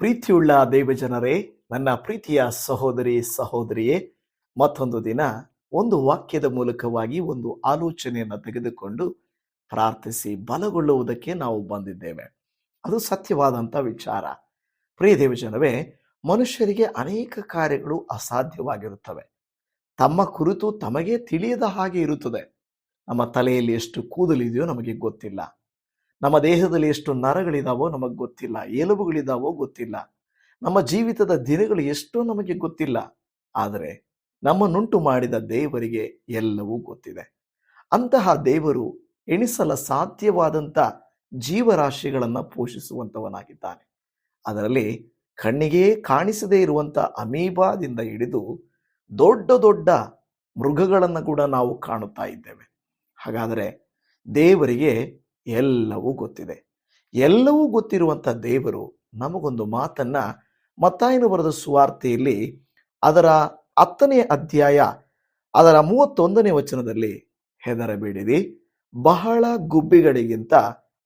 ಪ್ರೀತಿಯುಳ್ಳ ದೇವಜನರೇ, ನನ್ನ ಪ್ರೀತಿಯ ಸಹೋದರಿ ಸಹೋದರಿಯೇ, ಮತ್ತೊಂದು ದಿನ ಒಂದು ವಾಕ್ಯದ ಮೂಲಕವಾಗಿ ಒಂದು ಆಲೋಚನೆಯನ್ನು ತೆಗೆದುಕೊಂಡು ಪ್ರಾರ್ಥಿಸಿ ಬಲಗೊಳ್ಳುವುದಕ್ಕೆ ನಾವು ಬಂದಿದ್ದೇವೆ. ಅದು ಸತ್ಯವಾದಂಥ ವಿಚಾರ. ಪ್ರಿಯ ದೇವಜನವೇ ಮನುಷ್ಯರಿಗೆ ಅನೇಕ ಕಾರ್ಯಗಳು ಅಸಾಧ್ಯವಾಗಿರುತ್ತವೆ. ತಮ್ಮ ಕುರಿತು ತಮಗೆ ತಿಳಿಯದ ಹಾಗೆ ಇರುತ್ತದೆ. ನಮ್ಮ ತಲೆಯಲ್ಲಿ ಎಷ್ಟು ಕೂದಲಿದೆಯೋ ನಮಗೆ ಗೊತ್ತಿಲ್ಲ. ನಮ್ಮ ದೇಹದಲ್ಲಿ ಎಷ್ಟು ನರಗಳಿದಾವೋ ನಮಗೆ ಗೊತ್ತಿಲ್ಲ ಎಲುಬುಗಳಿದಾವೋ ಗೊತ್ತಿಲ್ಲ. ನಮ್ಮ ಜೀವಿತದ ದಿನಗಳು ಎಷ್ಟೋ ನಮಗೆ ಗೊತ್ತಿಲ್ಲ. ಆದರೆ ನಮ್ಮನ್ನುಂಟು ಮಾಡಿದ ದೇವರಿಗೆ ಎಲ್ಲವೂ ಗೊತ್ತಿದೆ. ಅಂತಹ ದೇವರು ಎಣಿಸಲ ಸಾಧ್ಯವಾದಂಥ ಜೀವರಾಶಿಗಳನ್ನು ಪೋಷಿಸುವಂಥವನಾಗಿದ್ದಾನೆ. ಅದರಲ್ಲಿ ಕಣ್ಣಿಗೆ ಕಾಣಿಸದೇ ಇರುವಂಥ ಅಮೀಬಾದಿಂದ ಹಿಡಿದು ದೊಡ್ಡ ದೊಡ್ಡ ಮೃಗಗಳನ್ನು ಕೂಡ ನಾವು ಕಾಣುತ್ತಾ ಇದ್ದೇವೆ. ಹಾಗಾದರೆ ದೇವರಿಗೆ ಎಲ್ಲವೂ ಗೊತ್ತಿದೆ. ಎಲ್ಲವೂ ಗೊತ್ತಿರುವಂಥ ದೇವರು ನಮಗೊಂದು ಮಾತನ್ನ ಮತ್ತಾಯನು ಬರೆದ ಸುವಾರ್ತೆಯಲ್ಲಿ ಅದರ ಹತ್ತನೇ ಅಧ್ಯಾಯ, ಅದರ ಮೂವತ್ತೊಂದನೇ ವಚನದಲ್ಲಿ ಹೆದರಬೇಡಿರಿ, ಬಹಳ ಗುಬ್ಬಿಗಳಿಗಿಂತ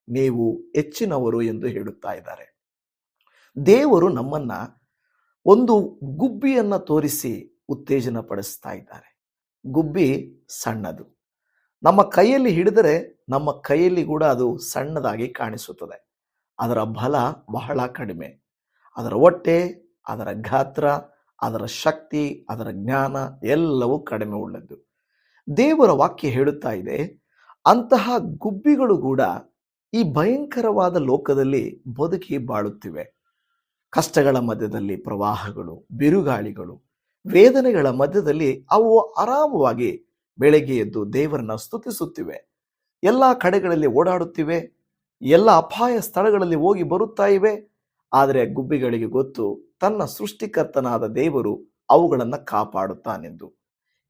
ನೀವು ಹೆಚ್ಚಿನವರು ಎಂದು ಹೇಳುತ್ತಾ ಇದ್ದಾರೆ. ದೇವರು ನಮ್ಮನ್ನ ಒಂದು ಗುಬ್ಬಿಯನ್ನ ತೋರಿಸಿ ಉತ್ತೇಜನ ಪಡಿಸ್ತಾ ಇದ್ದಾರೆ. ಗುಬ್ಬಿ ಸಣ್ಣದು. ನಮ್ಮ ಕೈಯಲ್ಲಿ ಹಿಡಿದರೆ ನಮ್ಮ ಕೈಯಲ್ಲಿ ಕೂಡ ಅದು ಸಣ್ಣದಾಗಿ ಕಾಣಿಸುತ್ತದೆ. ಅದರ ಬಲ ಬಹಳ ಕಡಿಮೆ. ಅದರ ಹೊಟ್ಟೆ, ಅದರ ಗಾತ್ರ, ಅದರ ಶಕ್ತಿ, ಅದರ ಜ್ಞಾನ ಎಲ್ಲವೂ ಕಡಿಮೆ ಉಳ್ಳದ್ದು. ದೇವರ ವಾಕ್ಯ ಹೇಳುತ್ತಾ ಇದೆ, ಅಂತಹ ಗುಬ್ಬಿಗಳು ಕೂಡ ಈ ಭಯಂಕರವಾದ ಲೋಕದಲ್ಲಿ ಬದುಕಿ ಬಾಳುತ್ತಿವೆ. ಕಷ್ಟಗಳ ಮಧ್ಯದಲ್ಲಿ ಪ್ರವಾಹಗಳು, ಬಿರುಗಾಳಿಗಳು, ವೇದನೆಗಳ ಮಧ್ಯದಲ್ಲಿ ಅವು ಆರಾಮವಾಗಿ ಬೆಳಗ್ಗೆ ಎದ್ದು ದೇವರನ್ನ ಸ್ತುತಿಸುತ್ತಿವೆ. ಎಲ್ಲ ಕಡೆಗಳಲ್ಲಿ ಓಡಾಡುತ್ತಿವೆ, ಎಲ್ಲ ಅಪಾಯ ಸ್ಥಳಗಳಲ್ಲಿ ಹೋಗಿ ಬರುತ್ತಾ ಇವೆ. ಆದರೆ ಗುಬ್ಬಿಗಳಿಗೆ ಗೊತ್ತು, ತನ್ನ ಸೃಷ್ಟಿಕರ್ತನಾದ ದೇವರು ಅವುಗಳನ್ನು ಕಾಪಾಡುತ್ತಾನೆಂದು.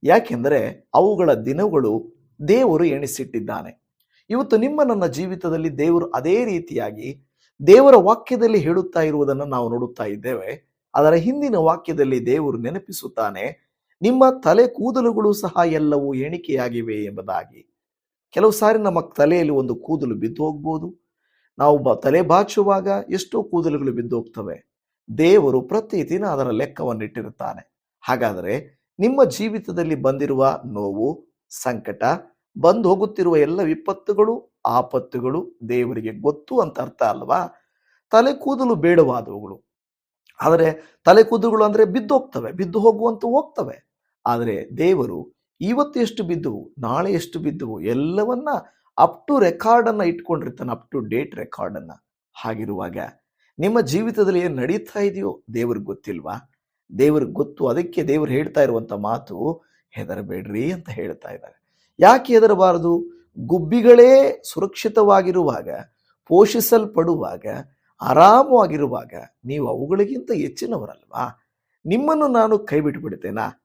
ಯಾಕೆಂದರೆ ಅವುಗಳ ದಿನಗಳು ದೇವರು ಎಣಿಸಿಟ್ಟಿದ್ದಾನೆ. ಇವತ್ತು ನಿಮ್ಮ ನನ್ನ ಜೀವಿತದಲ್ಲಿ ದೇವರು ಅದೇ ರೀತಿಯಾಗಿ ದೇವರ ವಾಕ್ಯದಲ್ಲಿ ಹೇಳುತ್ತಾ ಇರುವುದನ್ನು ನಾವು ನೋಡುತ್ತಾ ಇದ್ದೇವೆ. ಅದರ ಹಿಂದಿನ ವಾಕ್ಯದಲ್ಲಿ ದೇವರು ನೆನಪಿಸುತ್ತಾನೆ, ನಿಮ್ಮ ತಲೆ ಕೂದಲುಗಳು ಸಹ ಎಲ್ಲವೂ ಎಣಿಕೆಯಾಗಿವೆ ಎಂಬುದಾಗಿ. ಕೆಲವು ಸಾರಿ ನಮ್ಮ ತಲೆಯಲ್ಲಿ ಒಂದು ಕೂದಲು ಬಿದ್ದು ಹೋಗ್ಬೋದು. ನಾವು ಬ ತಲೆ ಬಾಚುವಾಗ ಎಷ್ಟೋ ಕೂದಲುಗಳು ಬಿದ್ದು ಹೋಗ್ತವೆ. ದೇವರು ಪ್ರತಿ ದಿನ ಅದರ ಲೆಕ್ಕವನ್ನಿಟ್ಟಿರುತ್ತಾನೆ. ಹಾಗಾದರೆ ನಿಮ್ಮ ಜೀವಿತದಲ್ಲಿ ಬಂದಿರುವ ನೋವು, ಸಂಕಟ, ಬಂದು ಹೋಗುತ್ತಿರುವ ಎಲ್ಲ ವಿಪತ್ತುಗಳು, ಆಪತ್ತುಗಳು ದೇವರಿಗೆ ಗೊತ್ತು ಅಂತ ಅರ್ಥ ಅಲ್ವಾ? ತಲೆ ಕೂದಲು ಬೇಡವಾದವುಗಳು. ಆದರೆ ತಲೆ ಕೂದಲುಗಳು ಅಂದರೆ ಬಿದ್ದು ಹೋಗ್ತವೆ ಬಿದ್ದು ಹೋಗುವಂತ ಹೋಗ್ತವೆ. ಆದರೆ ದೇವರು ಇವತ್ತು ಎಷ್ಟು ಬಿದ್ದವು, ನಾಳೆ ಎಷ್ಟು ಬಿದ್ದವು, ಎಲ್ಲವನ್ನ ಅಪ್ ಟು ರೆಕಾರ್ಡ್ ಅನ್ನ ಇಟ್ಕೊಂಡಿರ್ತಾನೆ ಅಪ್ ಟು ಡೇಟ್ ರೆಕಾರ್ಡ್ ಅನ್ನ. ಹಾಗಿರುವಾಗ ನಿಮ್ಮ ಜೀವಿತದಲ್ಲಿ ಏನು ನಡೀತಾ ಇದೆಯೋ ದೇವ್ರಿಗೆ ಗೊತ್ತಿಲ್ವಾ? ದೇವ್ರಿಗೆ ಗೊತ್ತು, ಅದಕ್ಕೆ ದೇವ್ರು ಹೇಳ್ತಾ ಇರುವಂತ ಮಾತು ಹೆದರಬೇಡ್ರಿ ಅಂತ ಹೇಳ್ತಾ ಇದ್ದಾರೆ. ಯಾಕೆ ಹೆದರಬಾರದು? ಗುಬ್ಬಿಗಳೇ ಸುರಕ್ಷಿತವಾಗಿರುವಾಗ, ಪೋಷಿಸಲ್ಪಡುವಾಗ, ಆರಾಮವಾಗಿರುವಾಗ ನೀವು ಅವುಗಳಿಗಿಂತ ಹೆಚ್ಚಿನವರಲ್ವಾ? ನಿಮ್ಮನ್ನು ನಾನು ಕೈ ಬಿಟ್ಟು ಬಿಡ್ತೇನಾ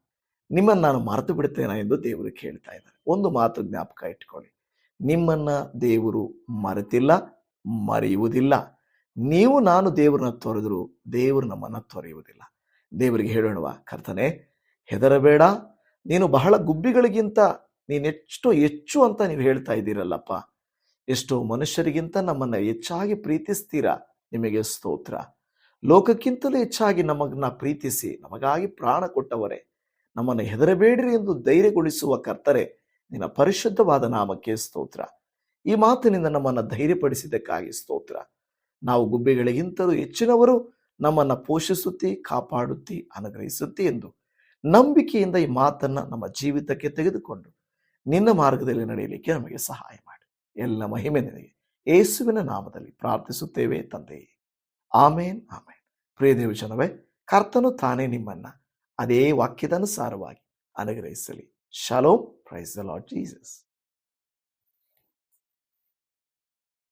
ನಿಮ್ಮನ್ನು ನಾನು ಮರೆತು ಬಿಡ್ತೇನೆ ಎಂದು ದೇವರು ಕೇಳ್ತಾ ಇದ್ದಾರೆ. ಒಂದು ಮಾತು ಜ್ಞಾಪಕ ಇಟ್ಕೊಳ್ಳಿ. ನಿಮ್ಮನ್ನ ದೇವರು ಮರೆತಿಲ್ಲ, ಮರೆಯುವುದಿಲ್ಲ. ನೀವು ನಾನು ದೇವರನ್ನ ತೊರೆದ್ರು ದೇವರು ನಮ್ಮನ್ನ ತೊರೆಯುವುದಿಲ್ಲ. ದೇವರಿಗೆ ಹೇಳೋಣವಾ ಕರ್ತನೆ, ಹೆದರಬೇಡ. ನೀನು ಬಹಳ ಗುಬ್ಬಿಗಳಿಗಿಂತ, ನೀನೆಷ್ಟು ಹೆಚ್ಚು ಅಂತ ನೀವು ಹೇಳ್ತಾ ಇದ್ದೀರಲ್ಲಪ್ಪ. ಎಷ್ಟೋ ಮನುಷ್ಯರಿಗಿಂತ ನಮ್ಮನ್ನ ಹೆಚ್ಚಾಗಿ ಪ್ರೀತಿಸ್ತೀರಾ? ನಿಮಗೆ ಸ್ತೋತ್ರ. ಲೋಕಕ್ಕಿಂತಲೂ ಹೆಚ್ಚಾಗಿ ನಮಗನ್ನ ಪ್ರೀತಿಸಿ, ನಮಗಾಗಿ ಪ್ರಾಣ ಕೊಟ್ಟವರೇ. ನಮ್ಮನ್ನು ಹೆದರಬೇಡ್ರಿ ಎಂದು ಧೈರ್ಯಗೊಳಿಸುವ ಕರ್ತರೆ, ನಿನ್ನ ಪರಿಶುದ್ಧವಾದ ನಾಮಕ್ಕೆ ಸ್ತೋತ್ರ. ಈ ಮಾತಿನಿಂದ ನಮ್ಮನ್ನು ಧೈರ್ಯಪಡಿಸಿದ್ದಕ್ಕಾಗಿ ಸ್ತೋತ್ರ. ನಾವು ಗುಬ್ಬೆಗಳಿಗಿಂತಲೂ ಹೆಚ್ಚಿನವರು ನಮ್ಮನ್ನು ಪೋಷಿಸುತ್ತಿ, ಕಾಪಾಡುತ್ತಿ, ಅನುಗ್ರಹಿಸುತ್ತಿ ಎಂದು ನಂಬಿಕೆಯಿಂದ ಈ ಮಾತನ್ನ ನಮ್ಮ ಜೀವಿತಕ್ಕೆ ತೆಗೆದುಕೊಂಡು ನಿನ್ನ ಮಾರ್ಗದಲ್ಲಿ ನಡೆಯಲಿಕ್ಕೆ ನಮಗೆ ಸಹಾಯ ಮಾಡಿ. ಎಲ್ಲ ಮಹಿಮೆ ನಿನಗೆ. ಯೇಸುವಿನ ನಾಮದಲ್ಲಿ ಪ್ರಾರ್ಥಿಸುತ್ತೇವೆ ತಂದೆಯೇ ಆಮೇನ್ ಆಮೇನ್. ಪ್ರಿಯ ದೇವಜನವೇ, ಕರ್ತನು ತಾನೇ ನಿಮ್ಮನ್ನ ಅದೇ ವಾಕ್ಯದ ಅನುಸಾರವಾಗಿ ಅನುಗ್ರಹಿಸಲಿ ಶಲೋ ಪ್ರೈಸ್ ದ ಲಾರ್ಡ್ ಜೀಸಸ್